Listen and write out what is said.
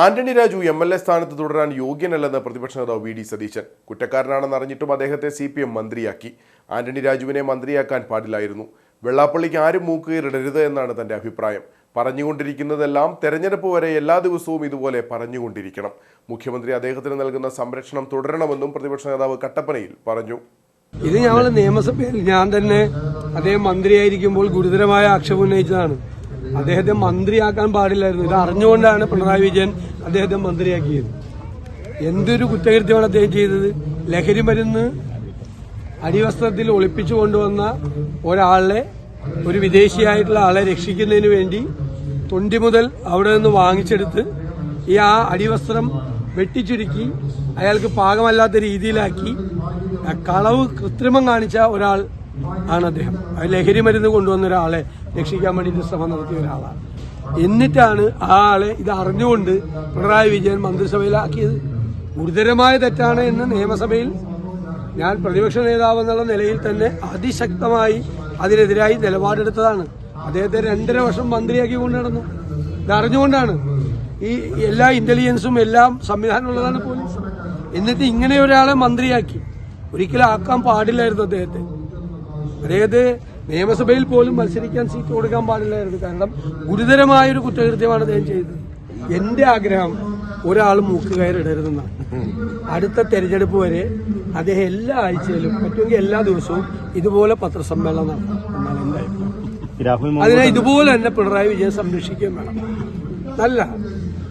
Antony Raju M L A സ്ഥാനത്ത് തുടരാൻ യോഗ്യനല്ലെന്ന് പ്രതിപക്ഷ നേതാവ് വി ഡി സതീശൻ. കുറ്റക്കാരനാണെന്ന് അറിഞ്ഞിട്ടും അദ്ദേഹത്തെ സി പി എം മന്ത്രിയാക്കി. ആന്റണി രാജുവിനെ മന്ത്രിയാക്കാൻ പാടില്ലായിരുന്നു. വെള്ളാപ്പള്ളിക്ക് ആരും മൂക്കുകയറിടരുത് എന്നാണ് തന്റെ അഭിപ്രായം. പറഞ്ഞുകൊണ്ടിരിക്കുന്നതെല്ലാം തെരഞ്ഞെടുപ്പ് വരെ എല്ലാ ദിവസവും ഇതുപോലെ പറഞ്ഞുകൊണ്ടിരിക്കണം. മുഖ്യമന്ത്രി അദ്ദേഹത്തിന് നൽകുന്ന സംരക്ഷണം തുടരണമെന്നും പ്രതിപക്ഷ നേതാവ് കട്ടപ്പനയിൽ പറഞ്ഞു. ഇത് ഞങ്ങൾ നിയമസഭയിൽ ഞാൻ തന്നെ അദ്ദേഹം മന്ത്രിയായിരിക്കുമ്പോൾ ഗുരുതരമായ ആക്ഷേപം ഉന്നയിച്ചതാണ്. അദ്ദേഹത്തെ മന്ത്രിയാക്കാൻ പാടില്ലായിരുന്നു. ഇത് അറിഞ്ഞുകൊണ്ടാണ് പിണറായി വിജയൻ അദ്ദേഹത്തെ മന്ത്രിയാക്കിയത്. എന്തൊരു കുറ്റകൃത്യമാണ് അദ്ദേഹം ചെയ്തത്? ലഹരി മരുന്ന് അടിവസ്ത്രത്തിൽ ഒളിപ്പിച്ചു കൊണ്ടുവന്ന ഒരാളെ ഒരു വിദേശിയായിട്ടുള്ള ആളെ രക്ഷിക്കുന്നതിന് വേണ്ടി തൊണ്ടി മുതൽ അവിടെ നിന്ന് വാങ്ങിച്ചെടുത്ത് ഈ ആ അടിവസ്ത്രം വെട്ടിച്ചുരുക്കി അയാൾക്ക് പാകമല്ലാത്ത രീതിയിലാക്കി. കളവ് കൃത്രിമം കാണിച്ച ഒരാൾ ആണ് അദ്ദേഹം. ലഹരി മരുന്ന് കൊണ്ടുവന്ന ഒരാളെ രക്ഷിക്കാൻ വേണ്ടിയിട്ട് ശ്രമം നടത്തിയ ഒരാളാണ്. എന്നിട്ടാണ് ആ ആളെ ഇത് അറിഞ്ഞുകൊണ്ട് പിണറായി വിജയൻ മന്ത്രിസഭയിലാക്കിയത്. ഗുരുതരമായ തെറ്റാണ് എന്ന് നിയമസഭയിൽ ഞാൻ പ്രതിപക്ഷ നേതാവ് എന്നുള്ള നിലയിൽ തന്നെ അതിശക്തമായി അതിനെതിരായി നിലപാടെടുത്തതാണ്. അദ്ദേഹത്തെ രണ്ടര വർഷം മന്ത്രിയാക്കി കൊണ്ട് നടന്നു. ഇത് അറിഞ്ഞുകൊണ്ടാണ് ഈ എല്ലാ ഇന്റലിജൻസും എല്ലാം സംവിധാനമുള്ളതാണ് പോലീസ്. എന്നിട്ട് ഇങ്ങനെ ഒരാളെ മന്ത്രിയാക്കി. ഒരിക്കലും ആക്കാൻ പാടില്ലായിരുന്നു അദ്ദേഹത്തെ. അദ്ദേഹത്തെ നിയമസഭയിൽ പോലും മത്സരിക്കാൻ സീറ്റ് കൊടുക്കാൻ പാടില്ലായിരുന്നു. കാരണം ഗുരുതരമായ ഒരു കുറ്റകൃത്യമാണ് അദ്ദേഹം ചെയ്തത്. എന്റെ ആഗ്രഹം ഒരാൾ മൂക്ക് കയറിടരുതെന്നാണ് അടുത്ത തെരഞ്ഞെടുപ്പ് വരെ അദ്ദേഹം എല്ലാ ആഴ്ചയിലും പറ്റുമെങ്കിൽ എല്ലാ ദിവസവും ഇതുപോലെ പത്രസമ്മേളനം നടത്തണം എന്നാണ് അഭിപ്രായം. അതിനെ ഇതുപോലെ തന്നെ പിണറായി വിജയൻ സംരക്ഷിക്കുകയും വേണം. നല്ല